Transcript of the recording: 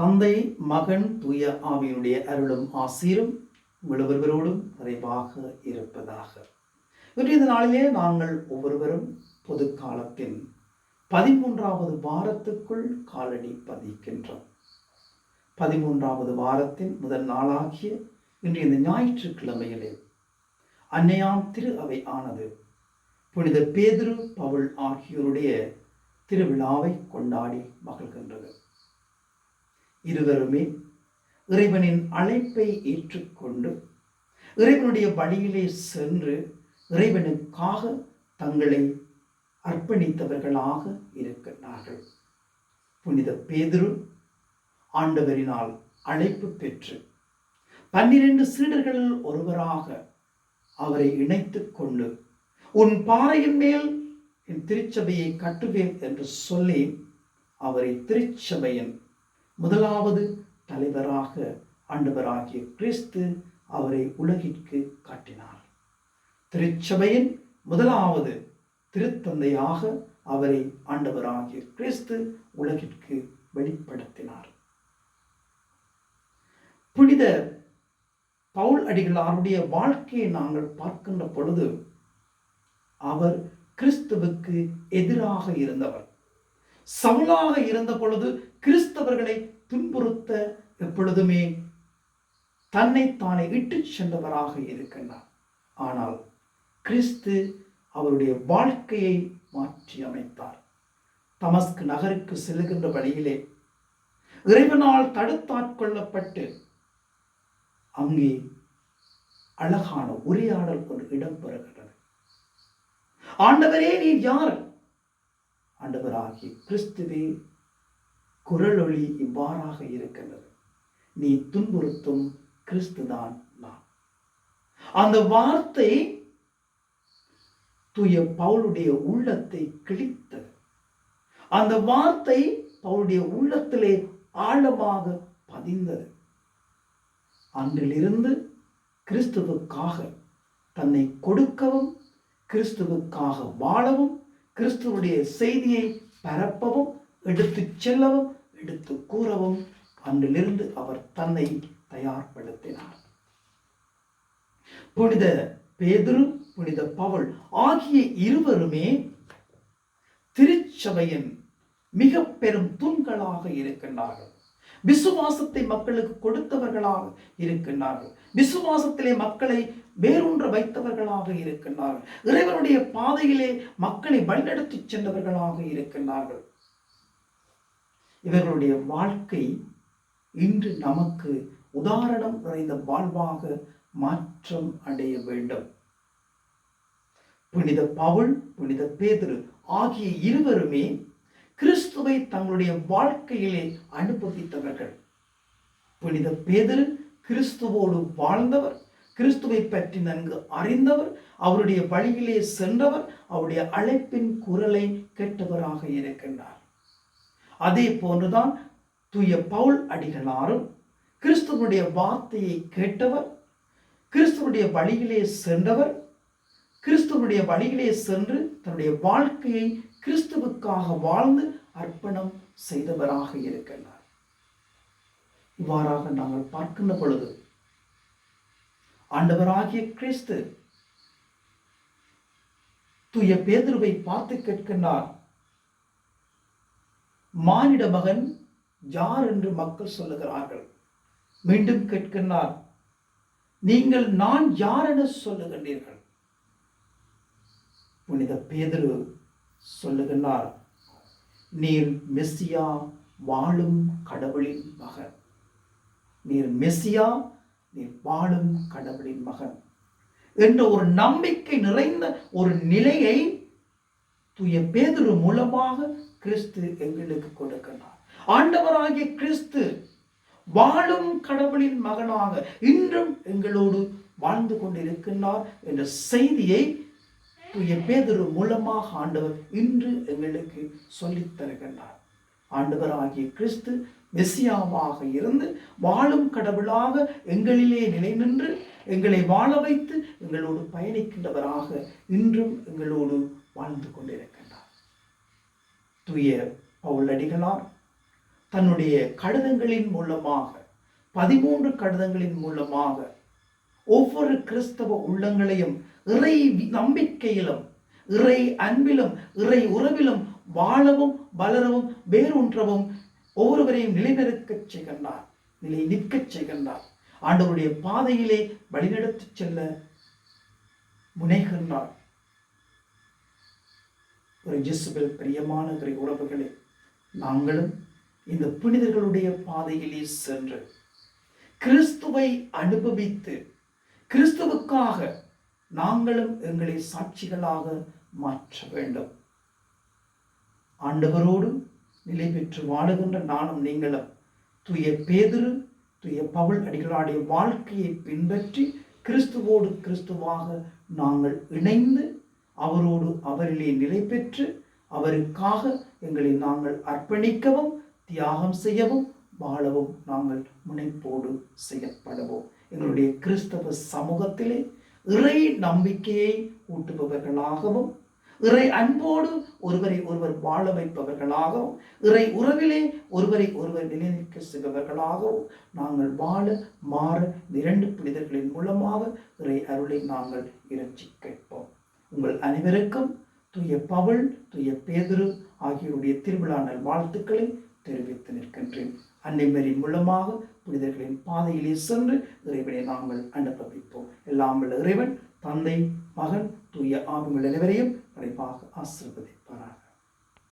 தந்தை மகன் தூய ஆவியினுடைய அருளும் ஆசீரும் ஒருவரோடும் நிறைவாக இருப்பதாக. இன்றைய நாளிலே நாங்கள் ஒவ்வொருவரும் பொது காலத்தின் பதிமூன்றாவது வாரத்துக்குள் காலடி பதிக்கின்றோம். பதிமூன்றாவது வாரத்தின் முதல் நாளாகிய இன்றைய இந்த ஞாயிற்றுக்கிழமையிலே அன்னையாம் திரு அவை ஆனது. புனித பேதுரு பவுல் ஆகியோருடைய திருவிழாவை கொண்டாடி மகிழ்கின்றது. இருவருமே இறைவனின் அழைப்பை ஏற்றுக்கொண்டு இறைவனுடைய வழியிலே சென்று இறைவனுக்காக தங்களை அர்ப்பணித்தவர்களாக இருக்கிறார்கள் புனித பேதுரு ஆண்டவரினால் அழைப்பு பெற்று பன்னிரண்டு சீடர்களில் ஒருவராக அவரை இணைத்து கொண்டு உன் பாறையின் மேல் என் திருச்சபையை கட்டுவேன் என்று சொல்லி அவரை திருச்சபையின் முதலாவது தலைவராக ஆண்டவராகிய கிறிஸ்து அவரை உலகிற்கு காட்டினார். திருச்சபையின் முதலாவது திருத்தந்தையாக அவரை ஆண்டவராகிய கிறிஸ்து உலகிற்கு வெளிப்படுத்தினார். புனித பவுல் அடிகளாருடைய வாழ்க்கையை நாங்கள் பார்க்கின்ற பொழுது அவர் கிறிஸ்துவுக்கு எதிராக இருந்தவர். சவுலாக இருந்த பொழுது கிறிஸ்தவர்களை துன்புறுத்த எப்பொழுதுமே தன்னை தானே சென்றவராக இருக்கின்றார். ஆனால் கிறிஸ்து அவருடைய வாழ்க்கையை மாற்றி அமைத்தார். தமஸ்க் நகருக்கு செல்லுகின்ற வழியிலே இறைவனால் தடுத்தாட்கொள்ளப்பட்டு அங்கே அழகான உரையாடல் ஒரு இடம்பெறுகிறது ஆண்டவரே நீர் யார்? ஆண்டவராகி கிறிஸ்துவே குரலொளி இவ்வாறாக இருக்கின்றது. நீ துன்புறுத்தும் கிறிஸ்துதான் நான். அந்த வார்த்தை தூய பவுளுடைய உள்ளத்தை கிழித்தது. அந்த வார்த்தை பவுளுடைய உள்ளத்திலே ஆழமாக பதிந்தது. அன்றிலிருந்து கிறிஸ்துவுக்காக தன்னை கொடுக்கவும் கிறிஸ்துவுக்காக வாழவும் கிறிஸ்துவனுடைய செய்தியை பரப்பவும் எடுத்து செல்லவும் எடுத்து கூறவும் அன்றிலிருந்து அவர் தன்னை தயார்படுத்தினார். புனித பேதுரு புனித பவுல் ஆகிய இருவருமே திருச்சபையின் மிக பெரும் தூண்களாக இருக்கின்றார்கள். விசுவாசத்தை மக்களுக்கு கொடுத்தவர்களாக இருக்கின்றார்கள். விசுவாசத்திலே மக்களை வேரூன்ற வைத்தவர்களாக இருக்கின்றார்கள். இறைவனுடைய பாதையிலே மக்களை வழிநடத்தி சென்றவர்களாக இருக்கின்றார்கள். இவர்களுடைய வாழ்க்கை இன்று நமக்கு உதாரணம் நிறைந்த வாழ்வாக மாற்றம் அடைய வேண்டும். புனித பவுல் புனித பேதுரு ஆகிய இருவருமே கிறிஸ்துவை தங்களுடைய வாழ்க்கையிலே அனுபவித்தவர்கள். புனித பேதரு கிறிஸ்துவோடு வாழ்ந்தவர். கிறிஸ்துவை பற்றி நன்கு அறிந்தவர் அவருடைய வழியிலே சென்றவர் அவருடைய அழைப்பின் குரலை கேட்டவராக இருக்கின்றார். அதே போன்றுதான் தூய பவுல் அடிகளாரும் கிறிஸ்துவனுடைய வார்த்தையை கேட்டவர் கிறிஸ்துவனுடைய வழியிலே சென்றவர் கிறிஸ்துவனுடைய வழியிலே சென்று தன்னுடைய வாழ்க்கையை கிறிஸ்துவுக்காக வாழ்ந்து அர்ப்பணம் செய்தவராக இருக்கின்றார். இவ்வாறாக நாங்கள் பார்க்கின்ற பொழுது ஆண்டவராகிய கிறிஸ்து. தூய பேதுருவை பார்த்து கேட்கின்றார். மானிட மகன் யார் என்று மக்கள் சொல்லுகிறார்கள். மீண்டும் கேட்கின்றார். நீங்கள் நான் யார் என சொல்லுகின்றீர்கள். புனித பேதுரு சொல்லுகின்றார். நீர் மெஸ்ஸியா வாழும் கடவுளின் மகன். நீர் மெஸ்ஸியா நீ வாழும் கடவுளின் மகன் என்ற ஒரு நம்பிக்கை நிறைந்த ஒரு நிலையை தூய பேதுரு மூலமாக கிறிஸ்து எங்களுக்கு கொடுக்கிறார். ஆண்டவராகிய கிறிஸ்து வாழும் கடவுளின் மகனாக இன்றும் எங்களோடு வாழ்ந்து கொண்டிருக்கின்றார் என்ற செய்தியை தூய பேதுரு மூலமாக ஆண்டவர் இன்று எங்களுக்கு சொல்லித் தருகின்றார் ஆண்டவராகிய கிறிஸ்து மெஸ்ஸியாவாக இருந்து வாழும் கடவுளாக எங்களிலே நிலை நின்று எங்களை வாழ வைத்து எங்களோடு பயணிக்கின்றவராக இன்றும் எங்களோடு வாழ்ந்து கொண்டிருக்கின்றார். தூய பவுலடிகளார் தன்னுடைய கடிதங்களின் மூலமாக பதிமூன்று கடிதங்களின் மூலமாக ஒவ்வொரு கிறிஸ்தவ உள்ளங்களையும் இறை நம்பிக்கையிலும் இறை அன்பிலும் இறை உறவிலும் வாழவும் வளரவும் வேரூன்றவும் ஒவ்வொருவரையும் நிலைநிறுக்கச் செய்கின்றார். நிலை நிற்கச் செய்கின்றார். ஆண்டவருடைய பாதையிலே வழிநடத்திச் செல்ல முனைகின்றார். ஒரு ஜிசுபில் பிரியமான இறை உறவுகளே நாங்களும் இந்த புனிதர்களுடைய பாதையிலே சென்று கிறிஸ்துவை அனுபவித்து கிறிஸ்துவுக்காக நாங்களும் எங்களை சாட்சிகளாக மாற்ற வேண்டும். ஆண்டவரோடு நிலை பெற்று வாழுகின்ற நானும் நீங்களும். தூய பேதுரு தூய பவுல் அடிகளாடைய வாழ்க்கையை பின்பற்றி கிறிஸ்துவோடு கிறிஸ்துவாக நாங்கள் இணைந்து அவரோடு அவரிலே நிலை பெற்று அவருக்காக எங்களை நாங்கள் அர்ப்பணிக்கவும் தியாகம் செய்யவும் வாழவும் நாங்கள் முனைப்போடு செயற்படவும். எங்களுடைய கிறிஸ்தவ சமூகத்திலே இறை நம்பிக்கையை ஊட்டுபவர்களாகவும் இறை அன்போடு ஒருவரை ஒருவர் வாழ வைப்பவர்களாகவும் இறை உறவிலே ஒருவரை ஒருவர் நிலைநிற்க செய்பவர்களாகவும் நாங்கள் வாழ மாற இரண்டு புனிதர்களின் மூலமாக இறை அருளை நாங்கள் இறைச்சி கேட்போம் உங்கள் அனைவருக்கும் தூய பவுல் தூய பேதுரு ஆகியோருடைய திருவிழா நல் வாழ்த்துக்களை தெரிவித்து நிற்கின்றேன். அன்னைமரின் மூலமாக புனிதர்களின் பாதையிலே சென்று இறைவனை நாங்கள் அனுபவிப்போம். எல்லாம் இறைவன் தந்தை மகன் தூய ஆபங்கள் அனைவரையும் நிறைவாக ஆசிர்வதிப்பார்